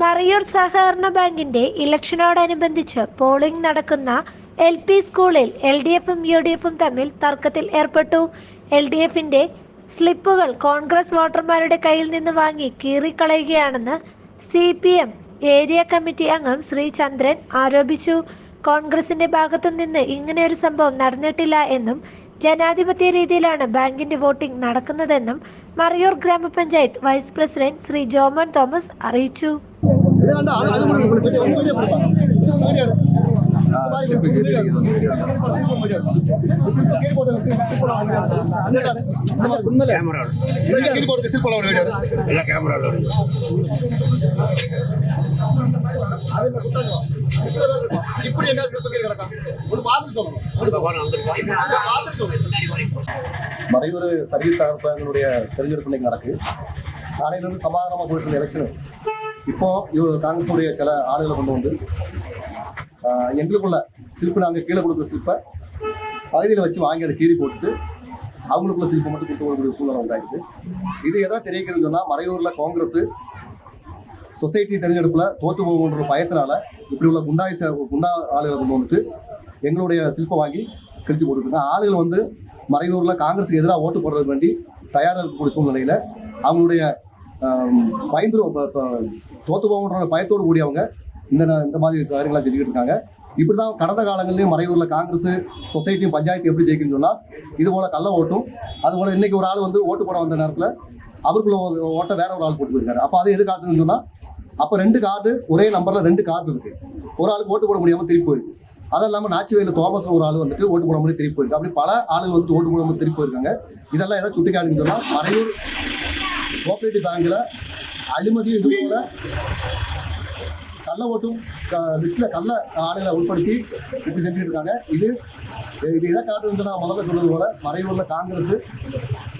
മറയൂർ സഹകരണ ബാങ്കിന്റെ ഇലക്ഷനോടനുബന്ധിച്ച് പോളിംഗ് നടക്കുന്ന എൽ പി സ്കൂളിൽ എൽ ഡി എഫും യു ഡി എഫും തമ്മിൽ തർക്കത്തിൽ ഏർപ്പെട്ടു. എൽ ഡി എഫിന്റെ സ്ലിപ്പുകൾ കോൺഗ്രസ് വോട്ടർമാരുടെ കയ്യിൽ നിന്ന് വാങ്ങി കീറിക്കളയുകയാണെന്ന് C P M area committee അംഗം ശ്രീചന്ദ്രൻ ആരോപിച്ചു. കോൺഗ്രസിന്റെ ഭാഗത്തു നിന്ന് ഇങ്ങനെയൊരു സംഭവം നടന്നിട്ടില്ല എന്നും ജനാധിപത്യ രീതിയിലാണ് ബാങ്കിന്റെ വോട്ടിംഗ് നടക്കുന്നതെന്നും മറയൂർ ഗ്രാമപഞ്ചായത്ത് vice president Sree Jomon Thomas അറിയിച്ചു. இது வேண்டாம் அது அது உங்களுக்கு சரி உங்க வீடியோ கொடுப்பாங்க இது உங்க வீடியோ இப்படி என்ன சிற்பக்கை ஒரு மாதிரி சொல்லணும் மறைவுறு சர்வீஸ் சார்பங்களுடைய தெரிஞ்செடுப்பு நடக்குது நடக்கு சமாதானமாக போயிட்டு இருந்த எலெக்ஷனு இப்போ காங்கிரஸுடைய சில ஆளுகளை கொண்டு வந்து எங்களுக்குள்ள சிரிப்பு நாங்கள் கீழே கொடுக்குற சிரிப்பை பகுதியில் வச்சு வாங்கி அதை கீறி போட்டுட்டு அவங்களுக்குள்ள சிரிப்பை மட்டும் கொடுத்து கொடுக்குற சூழ்நிலை உண்டாயிருக்கு இது எதாவது தெரிவிக்கிறதுன்னு சொன்னால் மறையூரில் காங்கிரஸ் சொசைட்டி தெரிஞ்செடுப்பில் தோற்று போகுன்ற பயத்தினால இப்படி உள்ள குண்டாய் குண்டா ஆளுகளை கொண்டு வந்துட்டு எங்களுடைய சிற்பம் வாங்கி கிழிச்சு போட்டுருக்காங்க. ஆளுகள் வந்து மறையூரில் காங்கிரஸுக்கு எதிராக ஓட்டு போடுறதுக்கு வேண்டி தயாராக இருக்கக்கூடிய சூழ்நிலையில் அவங்களுடைய பயந்துருவோம் பயந்துரு தோத்து போகன்ற பயத்தோடு கூடியவங்க இந்த ந- இந்த மாதிரி காரியங்களாக செஞ்சுக்கிட்டு இருக்காங்க. இப்படி தான் கடந்த காலங்கள்லையும் மறையூரில் காங்கிரஸ் சொசைட்டியும் பஞ்சாயத்து எப்படி ஜெயிக்குன்னு சொன்னால் இது போல் கள்ள ஓட்டும். அதுபோல் இன்றைக்கி ஒரு ஆள் வந்து ஓட்டு போட வந்த நேரத்தில் அவருக்குள்ள ஓட்டை வேற ஒரு ஆள் போட்டு போயிருக்காரு. அப்போ அது எது காட்டுன்னு சொன்னால் அப்போ ரெண்டு கார்டு ஒரே நம்பரில் ரெண்டு கார்டு இருக்குது ஒரு ஆளுக்கு ஓட்டு போட முடியாமல் திருப்பி போயிருக்கு. அது இல்லாமல் நாச்சிவேலில் தோமஸ் ஒரு ஆள் வந்துட்டு ஓட்டு போட முடியும் திருப்பி போயிருக்கு. அப்படி பல ஆளுகள் வந்துட்டு ஓட்டு போட முடியும் திருப்பி போயிருக்காங்க. இதெல்லாம் எதாவது சுட்டி காட்டுன்னு சொன்னால் மறையூர் கோஆபரேட்டிவ் பேங்கில் அனுமதியும் இது போல கள்ள ஓட்டும் லிஸ்ட்டில் கள்ள ஆடைகளை உட்படுத்தி இப்படி செஞ்சுட்டு இருக்காங்க இது இது எதை காட்டுதுன்னு நான் முதல்ல சொன்னது போல மறையூரில் காங்கிரஸ்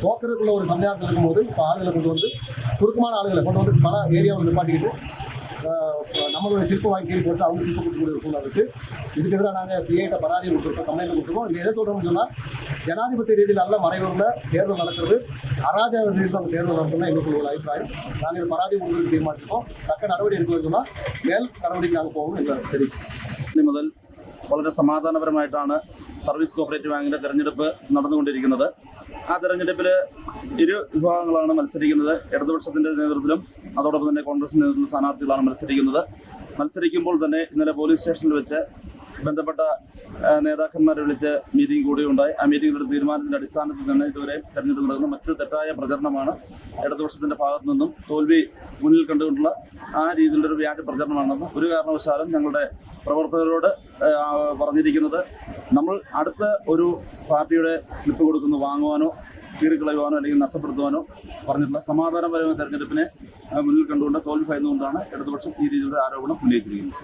தோக்கிறதுக்குள்ள ஒரு சமயாரத்தில் இருக்கும்போது இப்போ ஆளுகளை கொண்டு வந்து சுருக்கமான ஆளுகளை கொண்டு வந்து பல ஏரியாவில் நிப்பாட்டிக்கிட்டு ஆஹ், நம்மளுடைய சிற்பம் வாங்கி கீழ் போட்டு அவங்க சிற்பம் கொடுக்கக்கூடிய ஒரு சூழ்நிலை இருக்குது இதுக்கு எதிராக நாங்கள் சிஐட்ட பராதி கொடுத்துருக்கோம் கம்ப்ளைண்ட் கொடுத்துருக்கோம் இது எதை சொல்கிறோம்னு சொன்னால் ஜனாதிபதி ரீதியில் அல்ல மறையூரில் தேர்தல் நடக்கிறது அராஜக ரீதியில் அந்த தேர்தல் நடத்தணும் எங்களுக்கு ஒரு அபிப்பிராயம் நாங்கள் இது பராதி கொடுக்குறதுக்கு தீர்மானிச்சிருக்கோம் தக்க நடவடிக்கை எடுக்கணும்னு சொன்னால் மேல் நடவடிக்கை நாங்கள் போகணும் எங்களுக்கு தெரிவிக்கும் ഇനി മുതൽ വളരെ സമാധാനപരമായിട്ടാണ് സർവീസ് കോപ്പറേറ്റീവ് ബാങ്കിന്റെ തെരഞ്ഞെടുപ്പ് നടന്നുകൊണ്ടിരിക്കുന്നത് ആ തെരഞ്ഞെടുപ്പിൽ ഇരു വിഭാഗങ്ങളാണ് മത്സരിക്കുന്നത്. ഇടതുപക്ഷത്തിന്റെ നേതൃത്വത്തിലും അതോടൊപ്പം തന്നെ കോൺഗ്രസിന്റെ നേതൃത്വത്തിലും സ്ഥാനാർത്ഥികളാണ് മത്സരിക്കുന്നത്. മത്സരിക്കുമ്പോൾ തന്നെ ഇന്നലെ പോലീസ് സ്റ്റേഷനിൽ വെച്ച് ബന്ധപ്പെട്ട നേതാക്കന്മാരെ വിളിച്ച് മീറ്റിംഗ് കൂടിയുണ്ടായി. ആ മീറ്റിംഗിലൊരു തീരുമാനത്തിന്റെ അടിസ്ഥാനത്തിൽ തന്നെ ഇതുവരെ തെരഞ്ഞെടുപ്പ് നടക്കുന്ന മറ്റൊരു തെറ്റായ പ്രചരണമാണ് ഇടതുപക്ഷത്തിന്റെ ഭാഗത്തു നിന്നും തോൽവി മുന്നിൽ കണ്ടുകൊണ്ടുള്ള ആ രീതിയിലുള്ള ഒരു വ്യാജ പ്രചരണമാണെന്ന് ഒരു കാരണവശാലും ഞങ്ങളുടെ പ്രവർത്തകരോട് പറഞ്ഞിരിക്കുന്നത്. നമ്മൾ അടുത്ത ഒരു പാർട്ടിയുടെ സ്ലിപ്പ് കൊടുക്കുന്നു വാങ്ങുവാനോ കീറിക്കളയുവാനോ അല്ലെങ്കിൽ നഷ്ടപ്പെടുത്തുവാനോ പറഞ്ഞിട്ടുള്ള സമാധാനപരമായ തെരഞ്ഞെടുപ്പിനെ മുന്നിൽ കണ്ടുകൊണ്ട് തോൽവി ഭയന്നുകൊണ്ടാണ് ഇടതുപക്ഷം ഈ രീതിയിലുള്ള ആരോപണം ഉന്നയിച്ചിരിക്കുന്നത്.